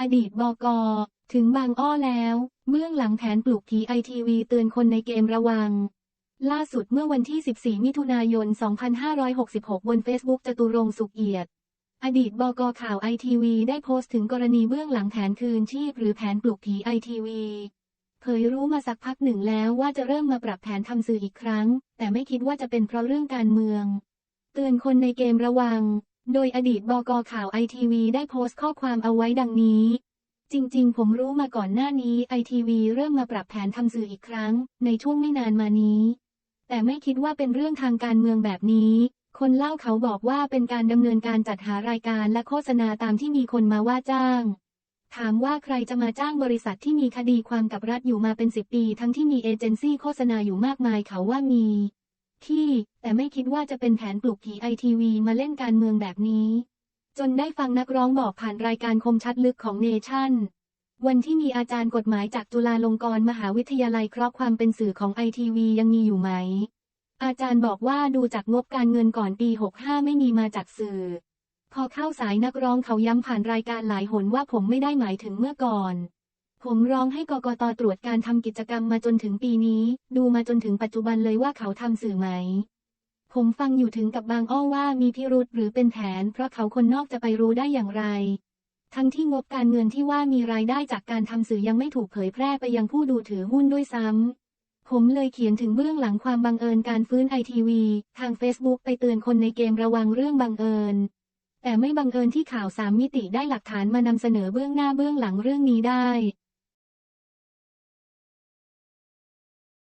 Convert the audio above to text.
อดีตบก ถึงบางอ้อแล้ว เบื้องหลังแผนปลุกผีไอทีวีเตือนคนในเกมระวัง ล่าสุดเมื่อวันที่ 14 มิถุนายน 2566 บนเฟซบุ๊กจตุรงสุขเอียด อดีตบกข่าวไอทีวีได้โพสต์ถึงกรณีเบื้องหลังแผนคืนชีพหรือแผนปลุกผีไอทีวีเผยรู้มาสักพักหนึ่งแล้วว่าจะเริ่มมาปรับแผนทำสื่ออีกครั้ง แต่ไม่คิดว่าจะเป็นเพราะเรื่องการเมือง เตือนคนในเกมระวัง โดยอดีตบกข่าวไอทีวีได้โพสต์ข้อความเอาไว้ดังนี้ จริงๆ ผมรู้มาก่อนหน้านี้ไอทีวีเริ่มมาปรับแผนทำสื่ออีกครั้ง ในช่วงไม่นานมานี้ แต่ไม่คิดว่าเป็นเรื่องทางการเมืองแบบนี้ คนเล่าเขาบอกว่าเป็นการดำเนินการจัดหารายการและโฆษณาตามที่มีคนมาว่าจ้าง ถามว่าใครจะมาจ้างบริษัทที่มีคดีความกับรัฐอยู่มาเป็นสิบปี ทั้งที่มีเอเจนซี่โฆษณาอยู่มากมายเขาว่ามี ที่ แต่ไม่คิดว่าจะเป็นแผนปลุกผีไอทีวีมาเล่นการเมืองแบบนี้ จนได้ฟังนักร้องบอกผ่านรายการคมชัดลึกของเนชั่น วันที่มีอาจารย์กฎหมายจากจุฬาลงกรณ์มหาวิทยาลัยเคราะห์ความเป็นสื่อของไอทีวียังมีอยู่ไหม อาจารย์บอกว่าดูจากงบการเงินก่อนปี 65 ไม่มีมาจากสื่อ พอเข้าสายนักร้องเขาย้ำผ่านรายการหลายหนว่าผมไม่ได้หมายถึงเมื่อก่อน ผมร้องให้กกตตรวจการทำกิจกรรมมาจนถึงปีนี้ ดูมาจนถึงปัจจุบันเลยว่าเขาทำสื่อไหม ผมฟังอยู่ถึงกับบางอ้อว่ามีพิรุษหรือเป็นแผน เพราะเขาคนนอกจะไปรู้ได้อย่างไร ทั้งที่งบการเงินที่ว่ามีรายได้จากการทำสื่อยังไม่ถูกเผยแพร่ไปยังผู้ดูถือหุ้นด้วยซ้ำ ผมเลยเขียนถึงเบื้องหลังความบังเอิญการฟื้นไอทีวีทาง Facebook ไปเตือนคนในเกมระวังเรื่องบังเอิญแต่ไม่บังเอิญที่ข่าวสามมิติได้หลักฐานมานำเสนอเบื้องหน้าเบื้องหลังเรื่องนี้ได้